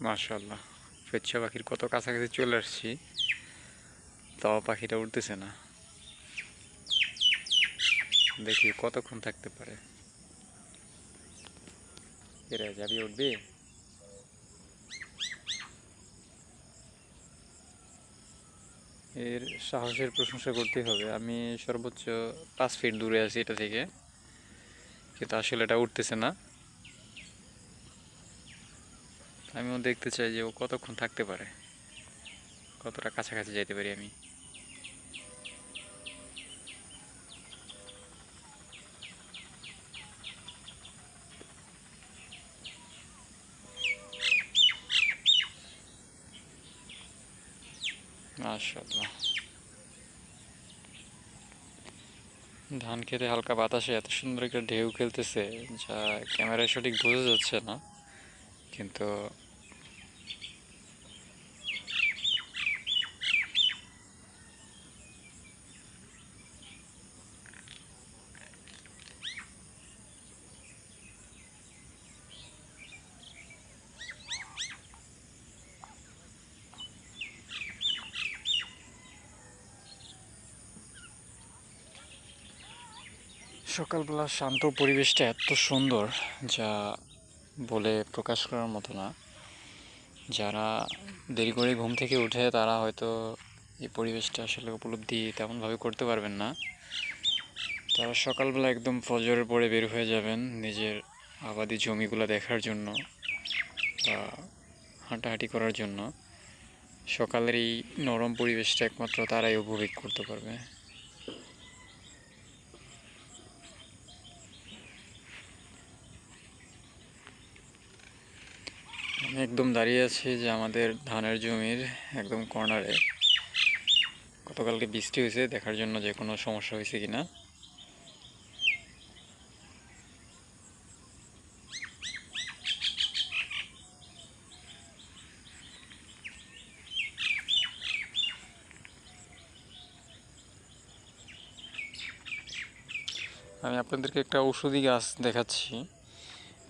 মাশাল্লাহ পেচ্ছা পাখির কত কাছাকাছি চলে আসছি, তাও পাখিটা উঠতেছে না। দেখি কতক্ষণ থাকতে পারে। এরা যাবি উঠবি? এর সাহসের প্রশংসা করতে হবে। আমি সর্বোচ্চ পাঁচ ফিট দূরে আছি এটা থেকে। কিন্তু আসলে এটা উঠতেছে না। আমিও দেখতে চাই যে ও কতক্ষণ থাকতে পারে। কতটা কাছাকাছি যাইতে পারি আমি। ধান খেতে হালকা বাতাসে এত সুন্দর একটা ঢেউ খেলতেছে, যা ক্যামেরায় সঠিক বোঝা যাচ্ছে না। কিন্তু সকালবেলা শান্ত পরিবেশটা এত সুন্দর যা বলে প্রকাশ করার মতো না। যারা দেরি করে ঘুম থেকে উঠে, তারা হয়তো এই পরিবেশটা আসলে উপলব্ধি তেমনভাবে করতে পারবেন না। তারা সকালবেলা একদম ফজরের পরে বের হয়ে যাবেন নিজের আবাদি জমিগুলো দেখার জন্য বা হাঁটাহাঁটি করার জন্য। সকালের এই নরম পরিবেশটা একমাত্র তারাই উপভোগ করতে পারবে। একদম দাঁড়িয়ে আছি যে আমাদের ধানের জমির একদম কর্নারে গতকালকে বৃষ্টি হয়েছে, দেখার জন্য যে কোনো সমস্যা হয়েছে কিনা। আমি আপনাদেরকে একটা ঔষধি গাছ দেখাচ্ছি।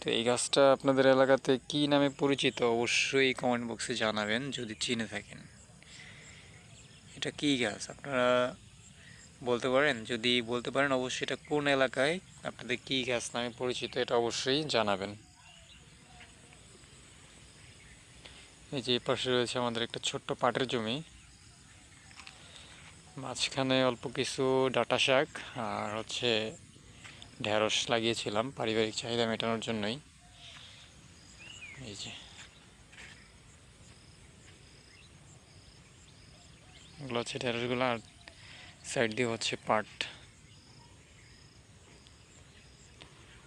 তো এই গাছটা আপনাদের এলাকাতে কি নামে পরিচিত? অবশ্যই কমেন্ট বক্সে জানাবেন, যদি চিনে থাকেন। এটা কি গাছ? আপনারা বলতে পারেন? যদি বলতে পারেন, অবশ্যই এটা কোন এলাকায়? আপনাদের কি গাছ নামে পরিচিত, এটা অবশ্যই জানাবেন। এই যে পাশে রয়েছে আমাদের একটা ছোট্ট পাটের জমি। মাঝখানে অল্প কিছু ডাটা শাক, আর হচ্ছে ঢেঁড়স লাগিয়েছিলাম, পারিবারিক চাহিদা মেটানোর জন্যই। এই যে। এগুলো হচ্ছে ঢেঁড়সগুলো, আর সাইড দিয়ে হচ্ছে পাট।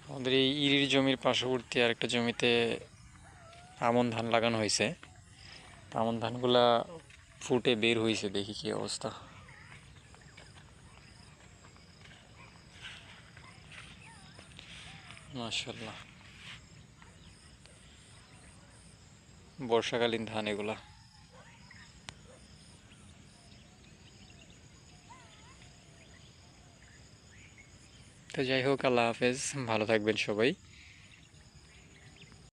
আমাদের এই ইরির জমির পার্শ্ববর্তী আর একটা জমিতে আমন ধান লাগানো হয়েছে। আমন ধানগুলা ফুটে বের হয়েছে, দেখি কি অবস্থা। মাশাল্লাহ বর্ষাকালীন ধান এগুলা। তো যাই হোক আল্লাহ হাফেজ। ভালো থাকবেন সবাই।